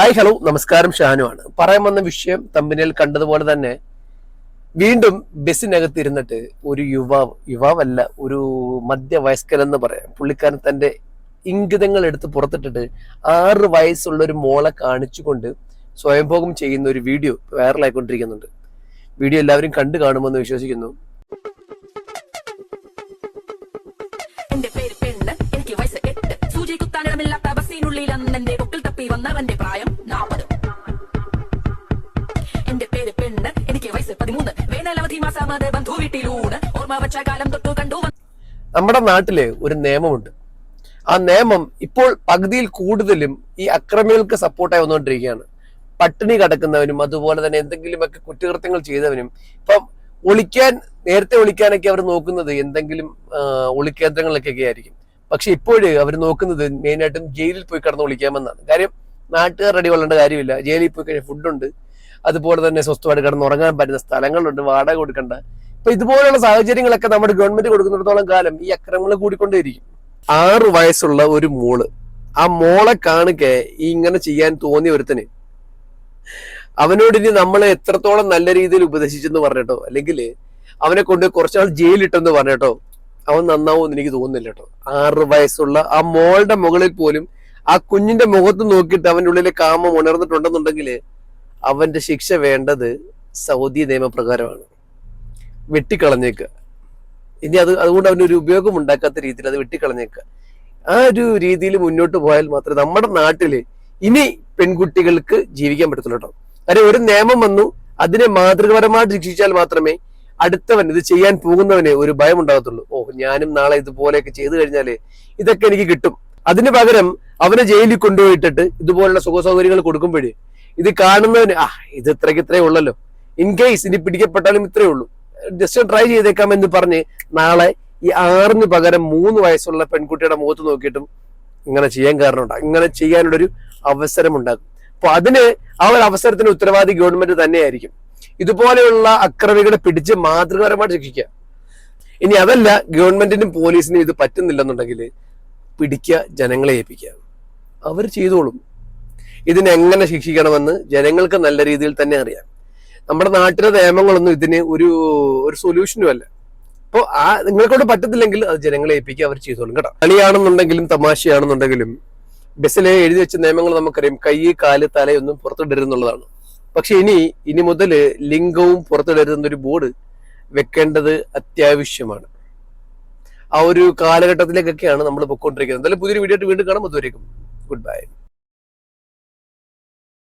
Hi hello. നമസ്കാരം. ഷാനുവാണ് പറയാൻ വന്ന വിഷയം തമ്പിനിൽ കണ്ടതുപോലെ തന്നെ വീണ്ടും ബസ്സിനകത്ത് ഇരുന്നിട്ട് ഒരു യുവാവ് യുവാവല്ല ഒരു മധ്യവയസ്കൻ എന്ന് പറയാം. പുള്ളിക്കാരൻ തന്റെ ഇംഗിതങ്ങൾ എടുത്ത് പുറത്തിട്ടിട്ട് ആറ് വയസ്സുള്ള ഒരു മോളെ കാണിച്ചുകൊണ്ട് സ്വയംഭോഗം ചെയ്യുന്ന ഒരു വീഡിയോ വൈറലായിക്കൊണ്ടിരിക്കുന്നുണ്ട്. വീഡിയോ എല്ലാവരും കണ്ടു കാണുമെന്ന് വിശ്വസിക്കുന്നു. എന്റെ പേര് പെണ്ണ്. എനിക്ക് വയസ്സ് എട്ട്. സൂചി കുത്താനിടമില്ലാത്ത ബസ്സിനുള്ളിൽ അന്ന് എന്റെ പൊക്കിൽ തപ്പി വന്നവന്റെ ബന്ധു വീട്ടിലൂടെ ഓർമ്മ കാലം നമ്മുടെ നാട്ടിൽ ഒരു നിയമമുണ്ട്. ആ നിയമം ഇപ്പോൾ പകുതിയിൽ കൂടുതലും ഈ അക്രമികൾക്ക് സപ്പോർട്ടായി വന്നുകൊണ്ടിരിക്കുകയാണ്. പട്ടിണി കടക്കുന്നവനും അതുപോലെ തന്നെ എന്തെങ്കിലുമൊക്കെ കുറ്റകൃത്യങ്ങൾ ചെയ്തവനും. ഇപ്പം ഒളിക്കാൻ നേരത്തെ ഒളിക്കാനൊക്കെ അവർ നോക്കുന്നത് എന്തെങ്കിലും ഒളിക്കേന്ദ്രങ്ങളൊക്കെ ആയിരിക്കും. പക്ഷെ ഇപ്പോഴ് അവർ നോക്കുന്നത് മെയിനായിട്ടും ജയിലിൽ പോയി കിടന്ന് ഒളിക്കാമെന്നാണ്. കാര്യം നാട്ടുകാർ റെഡി കൊള്ളേണ്ട കാര്യമില്ല. ജയിലിൽ പോയി കഴിഞ്ഞാൽ ഫുഡുണ്ട് അതുപോലെ തന്നെ സ്വസ്ഥമായിട്ട് കിടന്ന് ഉറങ്ങാൻ പറ്റുന്ന സ്ഥലങ്ങളുണ്ട് വാടക കൊടുക്കേണ്ട. ഇപ്പൊ ഇതുപോലുള്ള സാഹചര്യങ്ങളൊക്കെ നമ്മുടെ ഗവൺമെന്റ് കൊടുക്കുന്നിടത്തോളം കാലം ഈ അക്രമങ്ങൾ കൂടിക്കൊണ്ടേയിരിക്കും. ആറു വയസ്സുള്ള ഒരു മോൾ ആ മോളെ കാണുക്കെ ഈ ഇങ്ങനെ ചെയ്യാൻ തോന്നിയ ഒരുത്തന്. അവനോട് ഇനി നമ്മളെ എത്രത്തോളം നല്ല രീതിയിൽ ഉപദേശിച്ചെന്ന് പറഞ്ഞിട്ടോ അല്ലെങ്കിൽ അവനെ കൊണ്ട് കുറച്ചാൾ ജയിലിട്ടെന്ന് പറഞ്ഞിട്ടോ അവൻ നന്നാവും എനിക്ക് തോന്നുന്നില്ല കേട്ടോ. ആറ് വയസ്സുള്ള ആ മോളുടെ മുകളിൽ പോലും ആ കുഞ്ഞിന്റെ മുഖത്ത് നോക്കിയിട്ട് അവന്റെ ഉള്ളിലെ കാമം ഉണർന്നിട്ടുണ്ടെന്നുണ്ടെങ്കിൽ അവന്റെ ശിക്ഷ വേണ്ടത് സൗദി നിയമപ്രകാരമാണ്. വെട്ടിക്കളഞ്ഞേക്കുക ഇനി അത് അതുകൊണ്ട് അവനൊരു ഉപയോഗം ഉണ്ടാക്കാത്ത രീതിയിൽ അത് വെട്ടിക്കളഞ്ഞേക്കുക ആ ഒരു രീതിയിൽ മുന്നോട്ട് പോയാൽ മാത്രമേ നമ്മുടെ നാട്ടിൽ ഇനി പെൺകുട്ടികൾക്ക് ജീവിക്കാൻ പറ്റത്തുള്ളൂ കേട്ടോ. കാര്യം ഒരു നിയമം വന്നു അതിനെ മാതൃകപരമായിട്ട് ശിക്ഷിച്ചാൽ മാത്രമേ അടുത്തവൻ ഇത് ചെയ്യാൻ പോകുന്നവനെ ഒരു ഭയം ഉണ്ടാകത്തുള്ളൂ. ഓ ഞാനും നാളെ ഇതുപോലെയൊക്കെ ചെയ്തു കഴിഞ്ഞാൽ ഇതൊക്കെ എനിക്ക് കിട്ടും. അതിന് പകരം അവനെ ജയിലിൽ കൊണ്ടുപോയിട്ടിട്ട് ഇതുപോലുള്ള സുഖ സൗകര്യങ്ങൾ കൊടുക്കുമ്പോഴേ ഇത് കാണുന്നവന് ആ ഇത് ഇത്രയ്ക്ക് ഇത്രേ ഉള്ളല്ലോ. ഇൻ കേസ് ഇനി പിടിക്കപ്പെട്ടാലും ഇത്രേ ഉള്ളൂ. ജസ്റ്റ് ട്രൈ ചെയ്തേക്കാം എന്ന് പറഞ്ഞ് നാളെ ഈ ആറിന് പകരം മൂന്ന് വയസ്സുള്ള പെൺകുട്ടിയുടെ മുഖത്ത് നോക്കിയിട്ടും ഇങ്ങനെ ചെയ്യാൻ കാരണമുണ്ടാകും. ഇങ്ങനെ ചെയ്യാനുള്ളൊരു അവസരം ഉണ്ടാകും അപ്പൊ അതിന് ആ ഒരു അവസരത്തിന് ഉത്തരവാദി ഗവൺമെന്റ് തന്നെയായിരിക്കും. ഇതുപോലെയുള്ള അക്രമികളെ പിടിച്ച് മാതൃകാപരമായിട്ട് ശിക്ഷിക്കുക. ഇനി അതല്ല ഗവൺമെന്റിനും പോലീസിനും ഇത് പറ്റുന്നില്ലെന്നുണ്ടെങ്കിൽ പിടിക്കുക ജനങ്ങളെ ഏൽപ്പിക്കുക. അവർ ചെയ്തോളും. ഇതിനെങ്ങനെ ശിക്ഷിക്കണമെന്ന് ജനങ്ങൾക്ക് നല്ല രീതിയിൽ തന്നെ അറിയാം. നമ്മുടെ നാട്ടിലെ നിയമങ്ങളൊന്നും ഇതിന് ഒരു ഒരു സൊല്യൂഷനും അല്ല. അപ്പോൾ ആ നിങ്ങളെക്കൊണ്ട് പറ്റത്തില്ലെങ്കിൽ അത് ജനങ്ങളെ ഏൽപ്പിക്കുക അവർ ചെയ്തോളും കേട്ടോ. കളിയാണെന്നുണ്ടെങ്കിലും തമാശയാണെന്നുണ്ടെങ്കിലും ബസ്സിലെ എഴുതി വെച്ച നിയമങ്ങൾ നമുക്കറിയാം. കൈ കാൽ തലയൊന്നും പുറത്തിടരുന്നുള്ളതാണ്. പക്ഷെ ഇനി ഇനി മുതൽ ലിംഗവും പുറത്തിടരുന്നൊരു ബോർഡ് വെക്കേണ്ടത് അത്യാവശ്യമാണ്. ആ ഒരു കാലഘട്ടത്തിലേക്കൊക്കെയാണ് നമ്മൾ പൊയ്ക്കൊണ്ടിരിക്കുന്നത് എന്തായാലും പുതിയൊരു വീഡിയോ ആയിട്ട് വീണ്ടും കാണാം. അതുവരേക്കും ഗുഡ് ബൈ